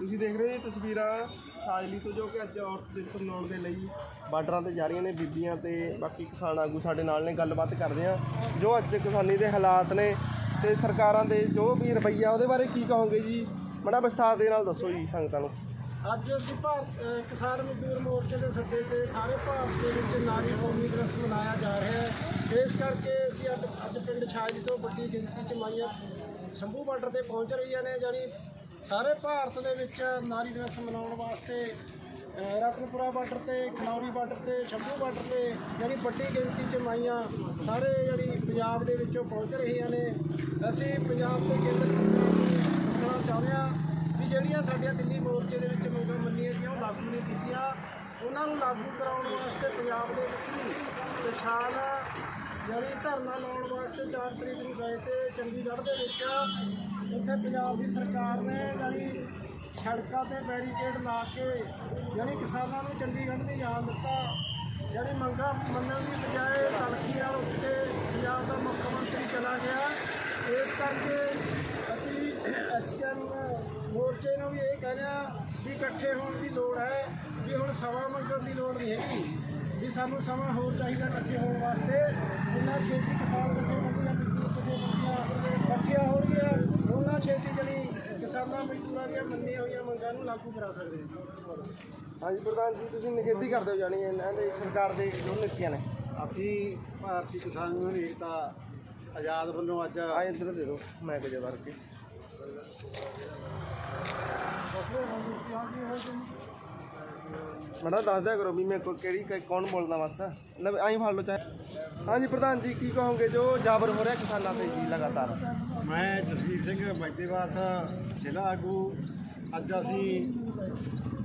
ਤੁਸੀਂ ਦੇਖ ਰਹੇ ਹੋ ਜੀ ਤਸਵੀਰਾਂ ਸਾਜਲੀ ਤੋਂ ਜੋ ਕਿ ਅੱਜ ਔਰਤ ਦਿਵਸ ਮਨਾਉਣ ਦੇ ਲਈ ਬਾਰਡਰਾਂ ਤੇ ਜਾ ਰਹੀਆਂ ਨੇ, ਬੀਬੀਆਂ ਤੇ ਬਾਕੀ ਕਿਸਾਨ ਆਗੂ ਸਾਡੇ ਨਾਲ ਨੇ, ਗੱਲਬਾਤ ਕਰਦੇ ਆ ਜੋ ਅੱਜ ਕਿਸਾਨੀ ਦੇ ਹਾਲਾਤ ਨੇ ਤੇ ਸਰਕਾਰਾਂ ਦੇ ਜੋ ਵੀ ਰਵੱਈਆ, ਉਹਦੇ ਬਾਰੇ ਕੀ ਕਹੋਗੇ ਜੀ? ਬੜਾ ਵਿਸਥਾਰ ਦੇ ਨਾਲ ਦੱਸੋ ਜੀ ਸੰਗਤਾਂ ਨੂੰ। ਅੱਜ ਅਸੀਂ ਭਾਰਤ ਕਿਸਾਨ ਮਜ਼ਦੂਰ ਮੋਰਚੇ ਦੇ ਸੱਦੇ ਤੇ ਸਾਰੇ ਭਾਰਤ ਦੇ ਵਿੱਚ ਨਾਰੀ ਕੌਮੀ ਦਿਵਸ ਮਨਾਇਆ ਜਾ ਰਿਹਾ ਹੈ। ਇਸ ਕਰਕੇ ਅਸੀਂ ਅੱਜ ਅੱਜ ਪਿੰਡ ਛਾਜਲੀ ਤੋਂ ਵੱਡੀ ਗਿਣਤੀ ਚ ਮਾਈਆਂ ਸ਼ੰਭੂ ਬਾਰਡਰ ਤੇ ਪਹੁੰਚ ਰਹੀਆਂ ਨੇ ਜਾਨੀ ਸਾਰੇ ਭਾਰਤ ਦੇ ਵਿੱਚ ਨਾਰੀ ਦਿਵਸ ਮਨਾਉਣ ਵਾਸਤੇ ਰਤਨਪੁਰਾ ਬਾਰਡਰ ਤੇ, ਖਨੌਰੀ ਬਾਰਡਰ ਤੇ, ਸ਼ੰਭੂ ਬਾਰਡਰ ਤੇ ਜਾਨੀ ਵੱਡੀ ਗਿਣਤੀ ਚ ਮਾਈਆਂ ਸਾਰੇ ਜਾਨੀ ਪੰਜਾਬ ਦੇ ਵਿੱਚੋਂ ਪਹੁੰਚ ਰਹੀਆਂ ਨੇ। ਅਸੀਂ ਪੰਜਾਬ ਤੇ ਕੇਂਦਰ ਸਰਕਾਰ ਨੂੰ ਦੱਸਣਾ ਚਾਹੁੰਦੇ ਹਾਂ ਵੀ ਜਿਹੜੀਆਂ ਸਾਡੀਆਂ ਦਿੱਲੀ ਮੋਰਚੇ ਦੇ ਵਿੱਚ ਮੰਗਾਂ ਮੰਨੀਆਂ ਗਈਆਂ, ਉਹ ਲਾਗੂ ਨਹੀਂ ਕੀਤੀਆਂ। ਉਹਨਾਂ ਨੂੰ ਲਾਗੂ ਕਰਾਉਣ ਵਾਸਤੇ ਪੰਜਾਬ ਦੇ ਵਿੱਚ ਵੀ ਕਿਸਾਨ ਜਿਹੜੀ ਧਰਨਾ ਲਾਉਣ ਵਾਸਤੇ 4 ਤਰੀਕ ਨੂੰ ਗਏ ਤੇ ਚੰਡੀਗੜ੍ਹ ਦੇ ਵਿੱਚ ਇੱਥੇ ਪੰਜਾਬ ਦੀ ਸਰਕਾਰ ਨੇ ਜਿਹੜੀ ਸੜਕਾਂ ਤੇ ਬੈਰੀਕੇਡ ਲਾ ਕੇ ਜਿਹੜੀ ਕਿਸਾਨਾਂ ਨੂੰ ਚੰਡੀਗੜ੍ਹ ਦੀ ਜਾਣ ਦਿੱਤਾ। ਜਿਹੜੀ ਮੰਗਾਂ ਮੰਨਣ ਦੀ ਬਜਾਏ ਤਲਖੀ ਨਾਲ ਉੱਠ ਕੇ ਪੰਜਾਬ ਦਾ ਮੁੱਖ ਮੰਤਰੀ ਚਲਾ ਗਿਆ। ਇਸ ਕਰਕੇ ਅਸੀਂ ਐਸਕੇਐਮ ਮੋਰਚੇ ਨੂੰ ਵੀ ਇਹ ਕਹਿੰਦੇ ਆ ਵੀ ਇਕੱਠੇ ਹੋਣ ਦੀ ਲੋੜ ਹੈ, ਵੀ ਹੁਣ ਸਮਾਂ ਮੰਗਣ ਦੀ ਲੋੜ ਨਹੀਂ ਹੈਗੀ, ਵੀ ਸਾਨੂੰ ਸਮਾਂ ਹੋਰ ਚਾਹੀਦਾ ਇਕੱਠੇ ਹੋਣ ਵਾਸਤੇ। ਜਿੰਨਾ ਛੇਤੀ ਕਿਸਾਨ ਜਥੇਬੰਦੀਆਂ ਮਜ਼ਦੂਰ ਜਥੇਬੰਦੀਆਂ ਇਕੱਠੀਆਂ ਹੋਣਗੀਆਂ ਉਹਨਾਂ ਛੇਤੀ ਜਿਹੜੀ ਕਿਸਾਨਾਂ ਮਜ਼ਦੂਰਾਂ ਦੀਆਂ ਮੰਨੀਆਂ ਹੋਈਆਂ ਮੰਗਾਂ ਨੂੰ ਲਾਗੂ ਕਰਾ ਸਕਦੇ ਹਾਂ ਹਾਂਜੀ ਪ੍ਰਧਾਨ ਜੀ ਤੁਸੀਂ ਨਿਖੇਧੀ ਕਰਦੇ ਹੋ ਜਾਣੀ ਇਹਨਾਂ ਦੇ ਸਰਕਾਰ ਦੇ ਜੋ ਨੀਤੀਆਂ ਨੇ। ਅਸੀਂ ਭਾਰਤੀ ਕਿਸਾਨ ਯੂਨੀਅਨ ਏਕਤਾ ਆਜ਼ਾਦ ਵੱਲੋਂ ਅੱਜ ਆ ਇੱਧਰ ਦੇ ਦਿਓ ਮੈਂ ਕੁਝ ਵਰ ਕੇ ਮੜਾ ਦੱਸ ਦਿਆ ਕਰੋ ਵੀ ਕੋਲ ਕਿਹੜੀ ਕੌਣ ਬੋਲਦਾ ਬਸ ਲੈ ਆਈ ਫੜ ਲਓ ਚਾਹੇ। ਹਾਂਜੀ ਪ੍ਰਧਾਨ ਜੀ ਕੀ ਕਹੋਗੇ? ਜੋ ਜਾਬਰ ਹੋ ਰਿਹਾ ਕਿਸਾਨਾਂ ਤੇ ਜੀ ਲਗਾਤਾਰ। ਮੈਂ ਜਸਵੀਰ ਸਿੰਘ ਮਜਦੇਵਾਸ ਜ਼ਿਲ੍ਹਾ ਆਗੂ। ਅੱਜ ਅਸੀਂ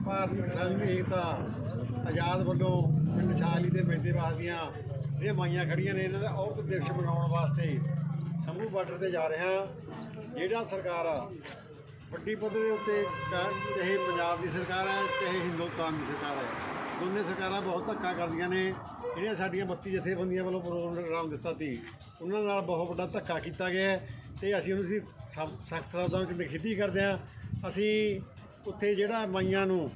ਭਾਰਤੀ ਕਿਸਾਨ ਏਕਤਾ ਆਜ਼ਾਦ ਵੱਲੋਂ ਪਿੰਡ ਛਾਲੀ ਦੇ ਮਜਦੇਵਾਸ ਦੀਆਂ ਇਹ ਮਾਈਆਂ ਖੜੀਆਂ ਨੇ। ਇਹਨਾਂ ਦਾ ਔਰਤ ਦਿਵਸ ਮਨਾਉਣ ਵਾਸਤੇ ਸ਼ੰਭੂ ਬਾਰਡਰ ਤੇ ਜਾ ਰਹੇ ਹਾਂ। ਜਿਹੜਾ ਸਰਕਾਰ ਆ, ਵੱਡੀ ਪੱਧਰ ਦੇ ਉੱਤੇ ਚਾਹੇ ਪੰਜਾਬ ਦੀ ਸਰਕਾਰ ਹੈ ਚਾਹੇ ਹਿੰਦੁਸਤਾਨ ਦੀ ਸਰਕਾਰ ਹੈ। ਦੋਨੇ ਸਰਕਾਰਾਂ ਬਹੁਤ ਧੱਕਾ ਕਰਦੀਆਂ ਨੇ। ਜਿਹੜੀਆਂ ਸਾਡੀਆਂ 32 ਜਥੇਬੰਦੀਆਂ ਵੱਲੋਂ ਪ੍ਰੋਗਰਾਮ ਦਿੱਤਾ ਸੀ, ਉਹਨਾਂ ਨਾਲ ਬਹੁਤ ਵੱਡਾ ਧੱਕਾ ਕੀਤਾ ਗਿਆ ਹੈ ਤੇ ਅਸੀਂ ਉਹਨੂੰ ਅਸੀਂ ਸਖਤ ਸ਼ਬਦਾਂ ਵਿੱਚ ਨਿਖੇਧੀ ਕਰਦੇ ਹਾਂ। ਅਸੀਂ ਉੱਥੇ ਜਿਹੜਾ ਮਾਈਆਂ ਨੂੰ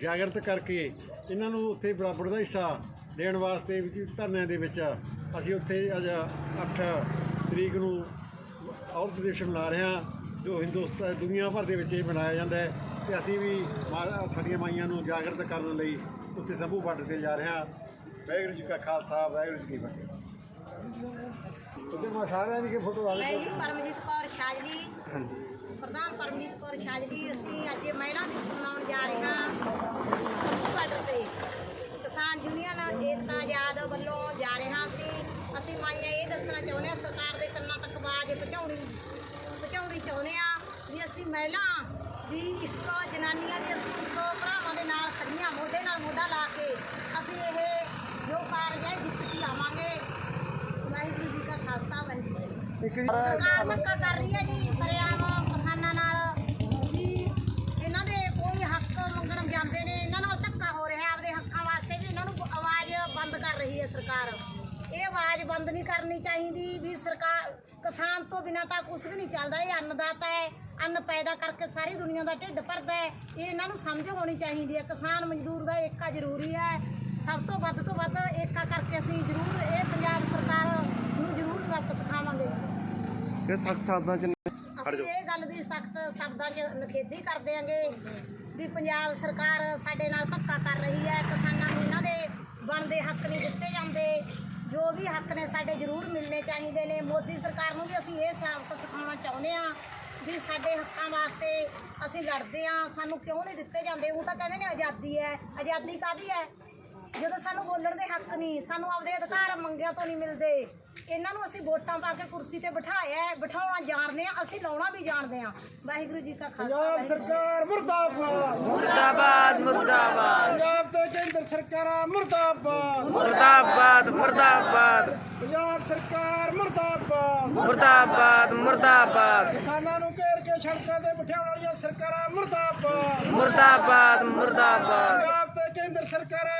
ਜਾਗਰਤ ਕਰਕੇ ਇਹਨਾਂ ਨੂੰ ਉੱਥੇ ਬਰਾਬਰ ਦਾ ਹਿੱਸਾ ਦੇਣ ਵਾਸਤੇ ਵਿੱਚ ਧਰਨਿਆਂ ਦੇ ਵਿੱਚ ਅਸੀਂ ਉੱਥੇ ਅੱਜ 8 ਤਰੀਕ ਨੂੰ ਔਰਤ ਦਿਵਸ ਮਨਾ ਰਹੇ ਹਾਂ, ਜੋ ਹਿੰਦੁਸਤਾਨ ਦੁਨੀਆ ਭਰ ਦੇ ਵਿੱਚ ਇਹ ਮਨਾਇਆ ਜਾਂਦਾ ਹੈ ਤੇ ਅਸੀਂ ਵੀ ਮਾ- ਸਾਡੀਆਂ ਮਾਈਆਂ ਨੂੰ ਜਾਗਰਤ ਕਰਨ ਲਈ ਉੱਥੇ ਸੰਭੂ ਬਾਰਡਰ ਤੇ ਜਾ ਰਹੇ ਹਾਂ। ਵਾਹਿਗੁਰੂ ਜੀ ਕਾ ਖਾਲਸਾ ਵਾਹਿਗੁਰੂ ਜੀ ਕੀ ਫਤਿਹ। ਉਹਦੇ ਮਾ ਸਾਰਿਆਂ ਦੀ ਫੋਟੋ ਆ ਮੈਂ ਜੀ ਪਰਮਜੀਤ ਕੌਰ ਸ਼ਾਜਲੀ ਹਾਂਜੀ। ਪ੍ਰਧਾਨ ਪਰਮਜੀਤ ਕੌਰ ਸ਼ਾਜਲੀ ਅਸੀਂ ਅੱਜ ਮਹਿਲਾ ਦਿਵਸ ਮਨਾਉਣ ਜਾ ਰਹੇ ਹਾਂ। ਬਾਰਡਰ ਤੇ ਕਿਸਾਨ ਯੂਨੀਅਨ ਏਕਤਾ ਆਜ਼ਾਦ ਵੱਲੋਂ ਜਾ ਰਹੇ ਹਾਂ ਅਸੀਂ। ਅਸੀਂ ਮਾਈਆਂ ਇਹ ਦੱਸਣਾ ਚਾਹੁੰਦੇ ਹਾਂ ਸਰਕਾਰ ਦੇ ਕੰਨਾਂ ਤੱਕ ਆਵਾਜ਼ ਪਹੁੰਚਾਉਣੀ ਪਹੁੰਚਾਉਣੀ ਚਾਹੁੰਦੇ ਹਾਂ ਵੀ ਅਸੀਂ ਮਹਿਲਾ ਵੀ ਇੱਕ ਜਨਾਨੀਆਂ ਵੀ ਅਸੀਂ ਇੱਕ ਭਰਾਵਾਂ ਦੇ ਨਾਲ ਖੜੀਆਂ ਮੋਢੇ ਨਾਲ ਮੋਢਾ ਲਾ ਕੇ ਅਸੀਂ ਇਹ ਜੋ ਕਾਰਜ ਹੈ ਜਿੱਤ ਕੇ ਆਵਾਂਗੇ ਵਾਹਿਗੁਰੂ ਜੀ ਕਾ ਖਾਲਸਾ ਵਾਹਿਗੁਰੂ ਜੀ ਕੀ ਫਤਿਹ। ਇੱਕ ਸਰਕਾਰ ਧੱਕਾ ਕਰ ਰਹੀ ਹੈ ਜੀ, ਸਰੇਆਮ ਕਿਸਾਨਾਂ ਨਾਲ। ਵੀ ਇਹਨਾਂ ਦੇ ਕੋਈ ਹੱਕ ਮੰਗਣ ਜਾਂਦੇ ਨੇ, ਇਹਨਾਂ ਨਾਲ ਧੱਕਾ ਹੋ ਰਿਹਾ ਆਪਦੇ ਹੱਕਾਂ ਵਾਸਤੇ ਵੀ ਇਹਨਾਂ ਨੂੰ ਆਵਾਜ਼ ਬੰਦ ਕਰ ਰਹੀ ਹੈ ਸਰਕਾਰ। ਇਹ ਆਵਾਜ਼ ਬੰਦ ਨਹੀਂ ਕਰਨੀ ਚਾਹੀਦੀ ਵੀ ਸਰਕਾਰ, ਕਿਸਾਨ ਤੋਂ ਬਿਨਾਂ ਤਾਂ ਕੁਝ ਵੀ ਨਹੀਂ ਚੱਲਦਾ, ਇਹ ਅੰਨਦਾਤਾ ਹੈ, ਅੰਨ ਪੈਦਾ ਕਰਕੇ ਸਾਰੀ ਦੁਨੀਆ ਦਾ ਢਿੱਡ ਭਰਦਾ ਹੈ, ਇਹ ਇਹਨਾਂ ਨੂੰ ਸਮਝ ਹੋਣੀ ਚਾਹੀਦੀ ਹੈ। ਕਿਸਾਨ ਮਜ਼ਦੂਰ ਦਾ ਏਕਾ ਜ਼ਰੂਰੀ ਹੈ, ਸਭ ਤੋਂ ਵੱਧ ਤੋਂ ਵੱਧ ਏਕਾ ਕਰਕੇ ਅਸੀਂ ਜ਼ਰੂਰ ਇਹ ਪੰਜਾਬ ਸਰਕਾਰ ਨੂੰ ਜ਼ਰੂਰ ਸਬਕ ਸਿਖਾਵਾਂਗੇ ਕਿ ਸਖਤ ਸ਼ਬਦਾਂ ਚ ਅਸੀਂ ਇਹ ਗੱਲ ਦੀ ਸਖਤ ਸ਼ਬਦਾਂ 'ਚ ਨਖੇਦੀ ਕਰਦੇ ਆਂਗੇ ਵੀ ਪੰਜਾਬ ਸਰਕਾਰ ਸਾਡੇ ਨਾਲ ਧੱਕਾ ਕਰ ਰਹੀ ਹੈ ਕਿਸਾਨਾਂ ਨੂੰ ਇਹਨਾਂ ਦੇ ਬਣਦੇ ਹੱਕ ਨਹੀਂ ਦਿੱਤੇ ਜਾਂਦੇ। ਜੋ ਵੀ ਹੱਕ ਨੇ ਸਾਡੇ ਜ਼ਰੂਰ ਮਿਲਣੇ ਚਾਹੀਦੇ ਨੇ। ਮੋਦੀ ਸਰਕਾਰ ਨੂੰ ਵੀ ਅਸੀਂ ਇਹ ਸਬਕ ਸਿਖਾਉਣਾ ਚਾਹੁੰਦੇ ਆ ਵੀ ਸਾਡੇ ਹੱਕਾਂ ਵਾਸਤੇ ਅਸੀਂ ਲੜਦੇ ਆ ਸਾਨੂੰ ਕਿਉਂ ਨਹੀਂ ਦਿੱਤੇ ਜਾਂਦੇ? ਉਹ ਤਾਂ ਕਹਿੰਦੇ ਨੇ ਆਜ਼ਾਦੀ ਹੈ। ਆਜ਼ਾਦੀ ਕਾਦੀ ਹੈ? ਜਦੋਂ ਸਾਨੂੰ ਬੋਲਣ ਦੇ ਹੱਕ ਨਹੀਂ ਸਾਨੂੰ ਆਪਦੇ ਅਧਿਕਾਰ ਮੰਗਿਆ ਤੋਂ ਨਹੀਂ ਮਿਲਦੇ। ਇਹਨਾਂ ਨੂੰ ਅਸੀਂ ਵੋਟਾਂ ਪਾ ਕੇ ਕੁਰਸੀ ਤੇ ਬਿਠਾਇਆ ਹੈ, ਬਿਠਾਉਣਾ ਜਾਣਦੇ ਆ ਅਸੀਂ ਲਾਉਣਾ ਵੀ ਜਾਣਦੇ ਆ ਵਾਹਿਗੁਰੂ ਜੀ ਕਾ ਖਾਲਸਾ ਪੰਜਾਬ ਵਾਹਿਗੁਰੂ ਸਰਕਾਰ ਮੁਰਦਾਬਾਦ। ਮੁਰਦਾਬਾਦ ਮੁਰਦਾਬਾਦ। ਪੰਜਾਬ ਤੇ ਕੇਂਦਰ ਸਰਕਾਰਾਂ ਮੁਰਦਾਬਾਦ। ਮੁਰਦਾਬਾਦ ਮੁਰਦਾਬਾਦ। ਪੰਜਾਬ ਸਰਕਾਰ ਮੁਰਦਾਬਾਦ। ਮੁਰਦਾਬਾਦ ਮੁਰਦਾਬਾਦ। ਕਿਸਾਨਾਂ ਨੂੰ ਘੇਰ ਕੇ ਸੜਕਾਂ ਤੇ ਬਿਠਾਉਣ ਵਾਲੀਆਂ ਸਰਕਾਰਾਂ ਮੁਰਦਾਬਾਦ। ਮੁਰਦਾਬਾਦ ਮੁਰਦਾਬਾਦ। ਪੰਜਾਬ ਤੇ ਕੇਂਦਰ ਸਰਕਾਰਾਂ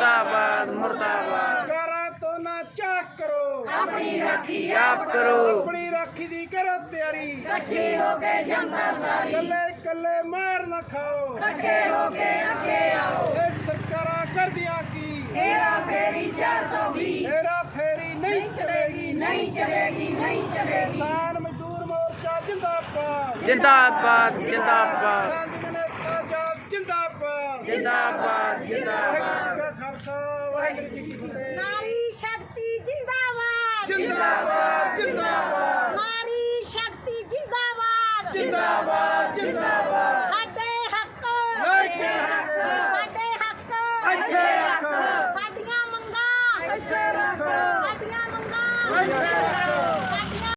ਮੁਰਦਾਬਾਦ ਮੁਰਦਾਬਾਦ ਮੁਰਦਾਬਾਦ ਸਰਕਾਰਾਂ ਤੋਂ ਨਾ ਝਾਕ ਕਰੋ ਆਪਣੀ ਰਾਖੀ ਆਪ ਕਰੋ ਆਪਣੀ ਰਾਖੀ ਦੀ ਕਰੋ ਤਿਆਰੀ ਇਕੱਠੇ ਹੋ ਕੇ ਜਨਤਾ ਸਾਰੀ ਕੱਲੇ ਕੱਲੇ ਮਾਰ ਨਾ ਖਾਓ ਇਕੱਠੇ ਹੋ ਕੇ ਅੱਗੇ ਆਓ ਇਹ ਸਰਕਾਰਾਂ ਕਰਦੀਆਂ ਕੀ ਹੇਰਾ ਫੇਰੀ 420 ਮੇਰਾ ਫੇਰੀ ਨਹੀਂ ਚਲੇਗੀ ਨਹੀਂ ਚਲੇਗੀ ਨਹੀਂ ਚਲੇਗੀ ਕਿਸਾਨ ਮਜ਼ਦੂਰ ਮੋਰਚਾ ਜਿੰਦਾਬਾਦ ਜਿੰਦਾਬਾਦ ਜਿੰਦਾਬਾਦ ਕਿਸਾਨ ਜਨਤਾ ਜਾ ਖਾਲਸਾ ਵਾਹਿਗੁਰੂ ਜੀ ਕੀ ਫਤਿਹ ਨਾਰੀ ਸ਼ਕਤੀ ਜਿੰਦਾਬਾਦ। ਜਿੰਦਾਬਾਦ ਜਿੰਦਾਬਾਦ। ਨਾਰੀ ਸ਼ਕਤੀ ਜਿੰਦਾਬਾਦ ਜਿੰਦਾਬਾਦ।